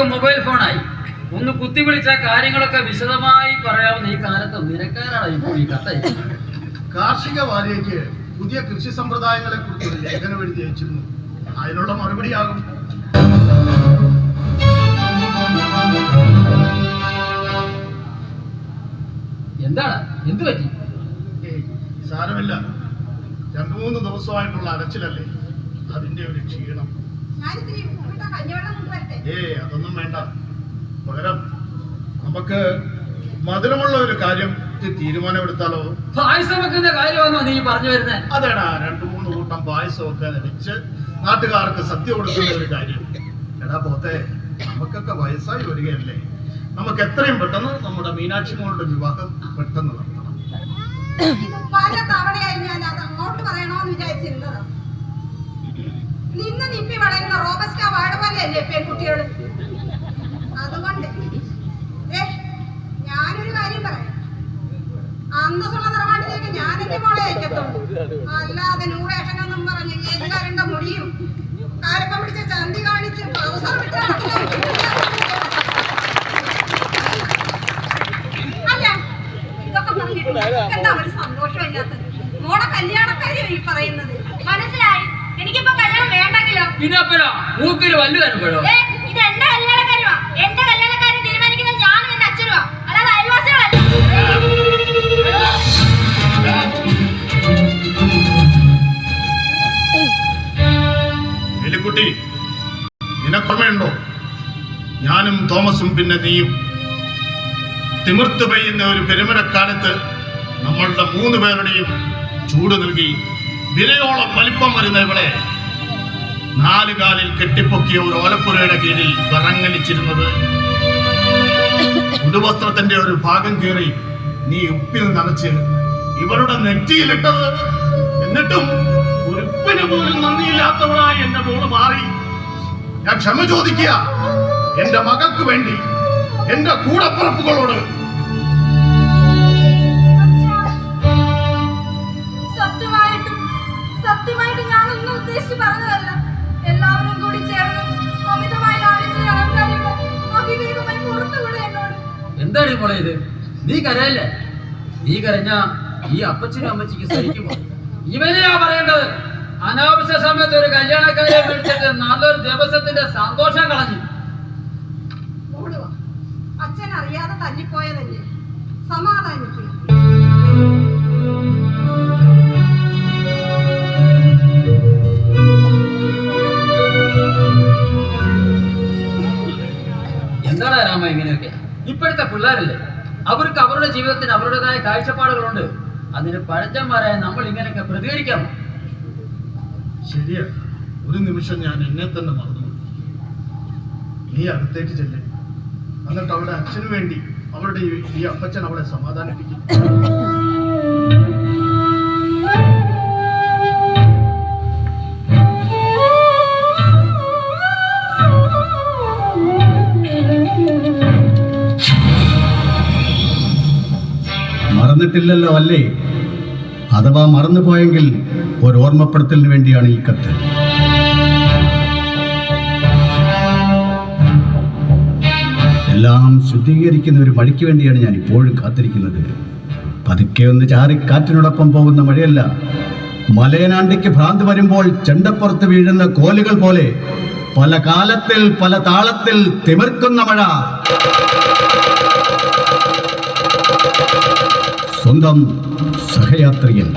എല്ലാവർക്കും മൊബൈൽ ഫോണായി ഒന്ന് കുത്തി വിളിച്ച കാര്യങ്ങളൊക്കെ വിശദമായി പറയാവുന്ന ഈ കാലത്ത് നിരക്കാരാണ് ഇപ്പോൾ ഈ കത്തയക്കുന്നത് കാർഷിക വാര്യയ്ക്ക് പുതിയ കൃഷി സമ്പ്രദായങ്ങളെ കുറിച്ച് ഒരു ലേഖനം എഴുതി അയച്ചിരുന്നു. അതിനുള്ള മറുപടിയാകും. എന്താണ്? എന്ത് പറ്റി? സാരമില്ല. രണ്ടു മൂന്ന് ദിവസമായിട്ടുള്ള അലച്ചിലല്ലേ അതിന്റെ ഒരു ക്ഷീണം. ഏ അതൊന്നും വേണ്ട. പകരം നമുക്ക് മധുരമുള്ള ഒരു കാര്യം തീരുമാനമെടുത്താലോ? പായസം വെക്കുന്ന കാര്യമാണോ നീ പറഞ്ഞു വരുന്നത് അതേടാ രണ്ടു മൂന്ന് കൂട്ടം പായസം ഒക്കെ വെച്ച് നാട്ടുകാർക്ക് സദ്യ കൊടുക്കുന്ന ഒരു കാര്യം. എടാ പോത്തെ നമുക്കൊക്കെ വയസ്സായി വരികയല്ലേ? നമുക്ക് എത്രയും പെട്ടെന്ന് നമ്മുടെ മീനാക്ഷി മോളുടെ വിവാഹം പെട്ടെന്ന് നടത്തണം. ഇത് പല തവണയായി ഞാൻ അത് അയക്കത്തുള്ളൂ അല്ലാതെ നൂറേഷനെന്നും പറഞ്ഞ് ഏതുകാരന്റെ മുടിയും കാരപ്പം പിടിച്ച ചന്തി കാണിച്ച് അവസരം വിട്ട് അല്ല ഇതൊക്കെ പറഞ്ഞിട്ട് എന്താ ഒരു സന്തോഷമില്ലാത്തത് മോളെ കല്യാണക്കാരിയോ ഈ പറയുന്നത്? മനസ്സിലായി? എനിക്കിപ്പോ കല്യാണം വേണ്ടെങ്കിലോ? പിന്നെ മൂക്കിൽ വല്ലു തരുമ്പോഴോ നിനക്കൊമ്മയുണ്ടോ ഞാനും തോമസും പിന്നെ നീയും. തിമിർത്ത് പെയ്യുന്ന ഒരു പെരുമരക്കാലത്ത് നമ്മളുടെ മൂന്ന് പേരുടെയും ചൂട് നൽകി വിലയോളം വലിപ്പം വരുന്ന ഇവിടെ നാല് കാലിൽ കെട്ടിപ്പൊക്കിയ ഒരു ഓലപ്പുരയുടെ കീഴിൽ വിറങ്ങലിച്ചിരുന്നത്. ഉടുവസ്ത്രത്തിന്റെ ഒരു ഭാഗം കീറി നീ ഉപ്പിൽ നനച്ച് ഇവരുടെ നെറ്റിയിലിട്ടത്. എന്നിട്ടും ഉരുപ്പിന് പോലും നന്ദിയില്ലാത്തവളായി എന്റെ മോൾ മാറി. ഞാൻ ക്ഷമ ചോദിക്കുക. എന്റെ മകൾക്ക് വേണ്ടി എന്റെ കൂടപ്പുറപ്പുകളോട്. എന്താണ് മോളെ ഇത്? നീ കരയല്ലേ? നീ കരഞ്ഞ ഈ അപ്പച്ചനും അമ്മച്ചിക്ക് സഹിക്കുമോ? ഇവനെയാ പറയേണ്ടത്? അനാവശ്യ സമയത്ത് ഒരു കല്യാണക്കാരെ വിളിച്ചിട്ട് നല്ലൊരു ദിവസത്തിന്റെ സന്തോഷം കളഞ്ഞു. അച്ഛൻ അറിയാതെ തല്ലിപ്പോയതല്ലേ? സമാധാനിക്കുക എന്താണ് രാമ ഇങ്ങനെയൊക്കെ? ഇപ്പോഴത്തെ പിള്ളേരല്ലേ? അവർക്ക് അവരുടെ ജീവിതത്തിന് അവരുടേതായ കാഴ്ചപ്പാടുകളുണ്ട്. അതിന് പഴഞ്ചന്മാരായ നമ്മൾ ഇങ്ങനെയൊക്കെ പ്രതികരിക്കാമോ? ശരിയാ ഒരു നിമിഷം ഞാൻ എന്നെ തന്നെ മറന്നു നീ അടുത്തേക്ക് ചെല്ലേ. എന്നിട്ട് അവളുടെ അച്ഛനു വേണ്ടി അവളുടെ ഈ അപ്പച്ചൻ അവളെ സമാധാനിപ്പിക്കും. മറന്നിട്ടില്ലല്ലോ അല്ലേ? അഥവാ മറന്നുപോയെങ്കിൽ ഒരു ഓർമ്മപ്പെടുത്തലിന് വേണ്ടിയാണ് ഈ കത്ത്. എല്ലാം ശുദ്ധീകരിക്കുന്ന ഒരു മഴയ്ക്ക് വേണ്ടിയാണ് ഞാൻ ഇപ്പോഴും കാത്തിരിക്കുന്നത്. പതുക്കെ ഒന്ന് ചാറി കാറ്റിനോടൊപ്പം പോകുന്ന മഴയല്ല. മലയനാണ്ടിക്ക് ഭ്രാന്ത് വരുമ്പോൾ ചെണ്ടപ്പുറത്ത് വീഴുന്ന കോലുകൾ പോലെ പല കാലത്തിൽ പല താളത്തിൽ തിമിർക്കുന്ന മഴ. സ്വന്തം സഹയാത്രികൻ.